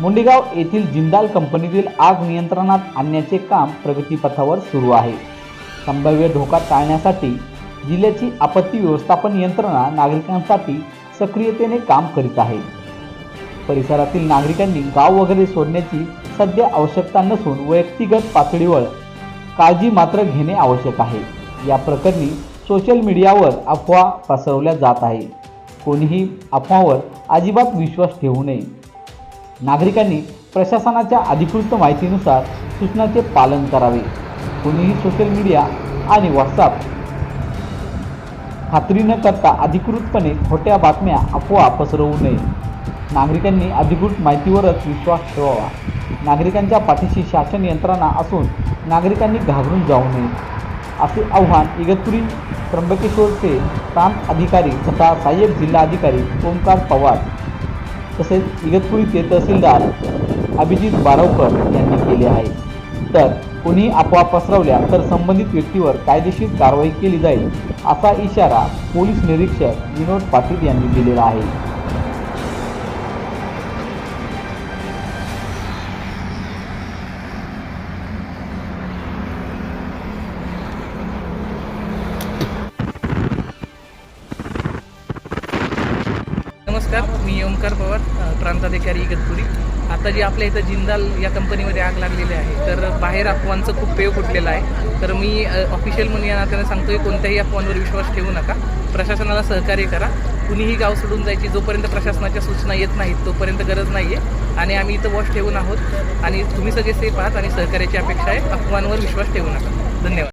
मुंडेगाव येथील जिंदाल कंपनीतील आग नियंत्रणात आणण्याचे काम प्रगतीपथावर सुरू आहे. संभाव्य धोका टाळण्यासाठी जिल्ह्याची आपत्ती व्यवस्थापन यंत्रणा नागरिकांसाठी सक्रियतेने काम करीत आहे. परिसरातील नागरिकांनी गाव वगैरे सोडण्याची सध्या आवश्यकता नसून वैयक्तिगत पातळीवर काळजी मात्र घेणे आवश्यक आहे. या प्रकरणी सोशल मीडियावर अफवा पसरवल्या जात आहे कोणीही अफवावर अजिबात विश्वास ठेवू नये. नागरिकांनी प्रशासनाच्या अधिकृत माहितीनुसार सूचनाचे पालन करावे. कोणीही सोशल मीडिया आणि व्हॉट्सअप खात्री न करता अधिकृतपणे खोट्या बातम्या अफवा पसरवू नये. नागरिकांनी अधिकृत माहितीवरच विश्वास ठेवावा. नागरिकांच्या पाठीशी शासन यंत्रणा असून नागरिकांनी घाबरून जाऊ नये. असे आव्हान इगतपुरी त्र्यंबकेश्वरचे प्रांत अधिकारी तथा सहाय्यक जिल्हाधिकारी ओंकार पवार तसेच इगतपुरीचे तहसीलदार अभिजित बारवकर यांनी केले आहे. तर कुणी अफवा पसरवल्या तर संबंधित व्यक्तीवर कायदेशीर कारवाई केली जाईल असा इशारा पोलीस निरीक्षक विनोद पाटील यांनी दिलेला आहे. नमस्कार मी ओंकार पवार प्रांताधिकारी इगतपुरी आता जी आपल्या इथं जिंदाल या कंपनीमध्ये आग लागलेली आहे तर बाहेर अफवांचं खूप पेव फुटलेलं आहे. तर मी ऑफिशियल म्हणून या नात्याने सांगतोय कोणत्याही अफवांवर विश्वास ठेवू नका. प्रशासनाला सहकार्य करा. कुणीही गाव सोडून जायची जोपर्यंत प्रशासनाच्या सूचना येत नाहीत तोपर्यंत गरज नाही आहे आणि आम्ही इथं वॉश ठेवून आहोत. आणि तुम्ही सगळे सेफ आहात आणि सहकार्याची अपेक्षा आहे. अफवांवर विश्वास ठेवू नका. धन्यवाद.